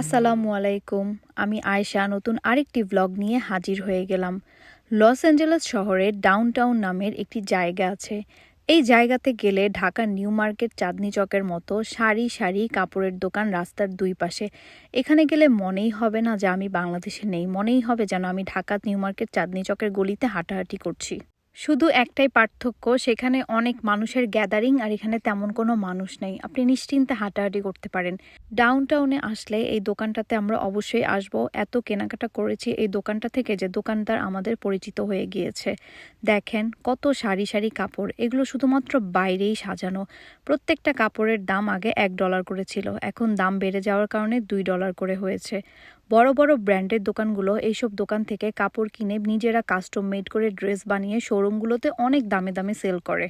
আসসালামু আলাইকুম। আমি আয়শা, নতুন আরেকটি ব্লগ নিয়ে হাজির হয়ে গেলাম। লস অ্যাঞ্জেলেস শহরে ডাউনটাউন নামের একটি জায়গা আছে। এই জায়গাতে গেলে ঢাকার নিউ মার্কেট চাঁদনি চকের মতো সারি সারি কাপড়ের দোকান রাস্তার দুই পাশে। এখানে গেলে মনেই হবে না যে আমি বাংলাদেশে নেই, মনেই হবে যেন আমি ঢাকা নিউ মার্কেট চাঁদনি চকের গলিতে হাঁটাহাঁটি করছি। শুধু একটাই পার্থক্য, সেখানে অনেক মানুষের গ্যাদারিং আর এখানে তেমন কোনো মানুষ নেই। আপনি নিশ্চিন্তে হাঁটাহাঁটি করতে পারেন। ডাউন টাউনে আসলে এই দোকানটাতে আমরা অবশ্যই আসব। এত কেনাকাটা করেছি এই দোকানটা থেকে যে দোকানদার আমাদের পরিচিত হয়ে গিয়েছে। দেখেন কত সারি সারি কাপড়। এগুলো শুধুমাত্র বাইরেই সাজানো। প্রত্যেকটা কাপড়ের দাম আগে এক ডলার করে ছিল। এখন দাম বেড়ে যাওয়ার কারণে দুই ডলার করে হয়েছে। বড় বড় ব্র্যান্ডের দোকানগুলো এইসব দোকান থেকে কাপড় কিনে নিজেরা কাস্টম মেড করে ড্রেস বানিয়ে শোরুমগুলোতে অনেক দামে দামে সেল করে।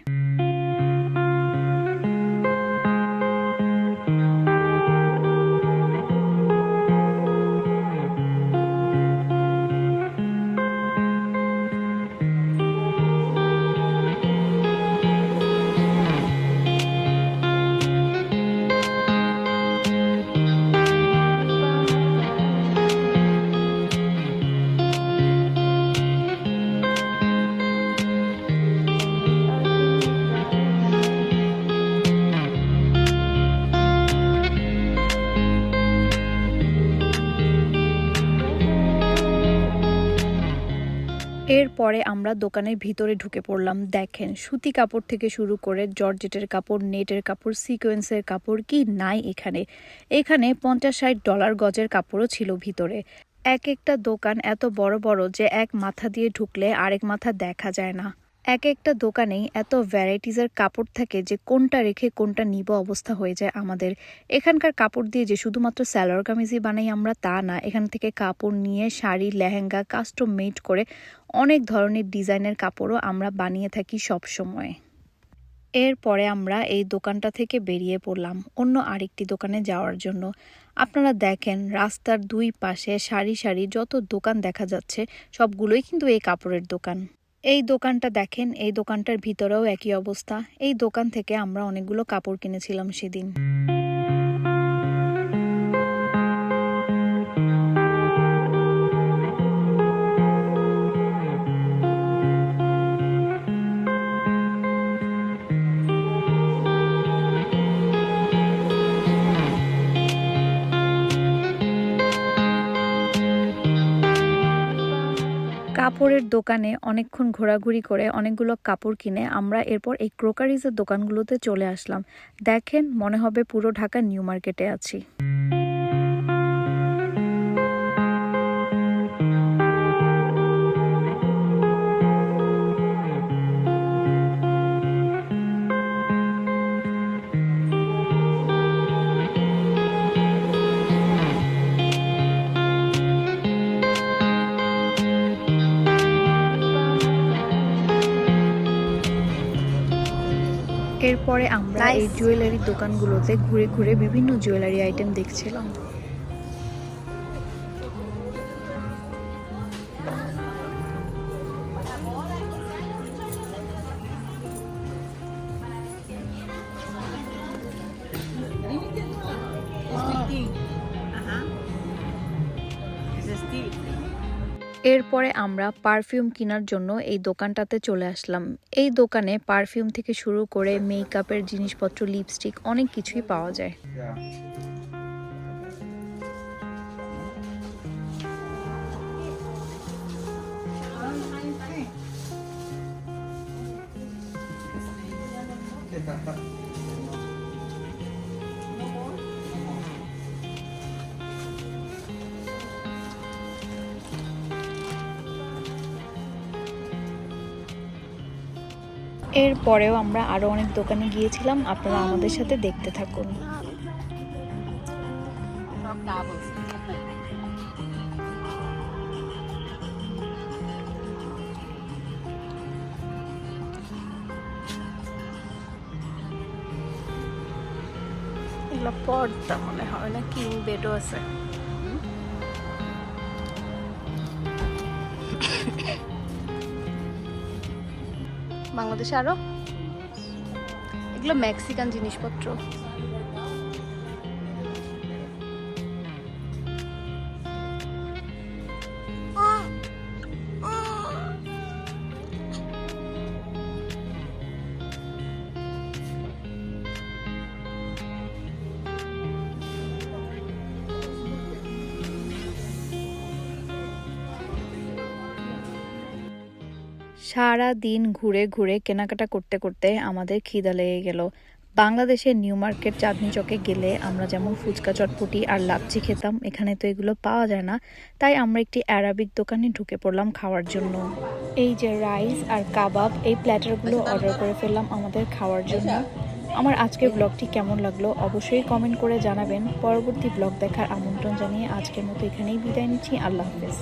এরপরে আমরা দোকানের ভিতরে ঢুকে পড়লাম। দেখেন, সুতি কাপড় থেকে শুরু করে জর্জেটের কাপড়, নেটের কাপড়, সিকোয়েন্সের কাপড় কি নাই এখানে। এখানে পঞ্চাশ ষাট ডলার গজের কাপড়ও ছিল ভিতরে। এক একটা দোকান এত বড় বড় যে এক মাথা দিয়ে ঢুকলে আরেক মাথা দেখা যায় না। এক একটা দোকানেই এত ভ্যারাইটিসের কাপড় থাকে যে কোনটা রেখে কোনটা নিব অবস্থা হয়ে যায় আমাদের। এখানকার কাপড় দিয়ে যে শুধুমাত্র স্যালোয়ার কামিজই বানাই আমরা তা না। এখান থেকে কাপড় নিয়ে শাড়ি, লেহেঙ্গা কাস্টম মেড করে অনেক ধরনের ডিজাইনের কাপড়ও আমরা বানিয়ে থাকি সব সময়। এরপরে আমরা এই দোকানটা থেকে বেরিয়ে পড়লাম অন্য আরেকটি দোকানে যাওয়ার জন্য। আপনারা দেখেন রাস্তার দুই পাশে সারি সারি যত দোকান দেখা যাচ্ছে সবগুলোই কিন্তু এই কাপড়ের দোকান। এই দোকানটা দেখেন, এই দোকানটার ভিতরেও একই অবস্থা। এই দোকান থেকে আমরা অনেকগুলো কাপড় কিনেছিলাম সেদিন। কাপড়ের দোকানে অনেকক্ষণ ঘোরাঘুরি করে অনেকগুলো কাপড় কিনে আমরা এরপর এই ক্রোকারিজের দোকানগুলোতে চলে আসলাম। দেখেন, মনে হবে পুরো ঢাকা নিউ মার্কেটে আছি। এরপরে আমরা এই জুয়েলারি দোকানগুলোতে ঘুরে ঘুরে বিভিন্ন জুয়েলারি আইটেম দেখছিলাম। এরপরে আমরা পারফিউম কেনার জন্য এই দোকানটাতে চলে আসলাম। এই দোকানে পারফিউম থেকে শুরু করে মেকআপের জিনিসপত্র, লিপস্টিক অনেক কিছুই পাওয়া যায়। এরপরেও আমরা আরও অনেক দোকানে গিয়েছিলাম। আপনারা আমাদের সাথে দেখতে থাকুন। পর্দা মনে হয় না কিং বেডও আছে? বাংলাদেশে আরও? এগুলো মেক্সিকান জিনিসপত্র। সারা দিন ঘুরে ঘুরে কেনাকাটা করতে করতে আমাদের খিদা লেগে গেল। বাংলাদেশের নিউ মার্কেট চাঁদনি চকে গেলে আমরা যেমন ফুচকা, চটপটি আর লাচ্ছি খেতাম, এখানে তো এগুলো পাওয়া যায় না। তাই আমরা একটি অ্যারাবিক দোকানে ঢুকে পড়লাম খাওয়ার জন্য। এই যে রাইস আর কাবাব, এই প্ল্যাটারগুলো অর্ডার করে ফেললাম আমাদের খাওয়ার জন্য। আমার আজকের ব্লগটি কেমন লাগল অবশ্যই কমেন্ট করে জানাবেন। পরবর্তী ব্লগ দেখার আমন্ত্রণ জানিয়ে আজকের মতো এখানেই বিদায় নিচ্ছি। আল্লাহ হাফেজ।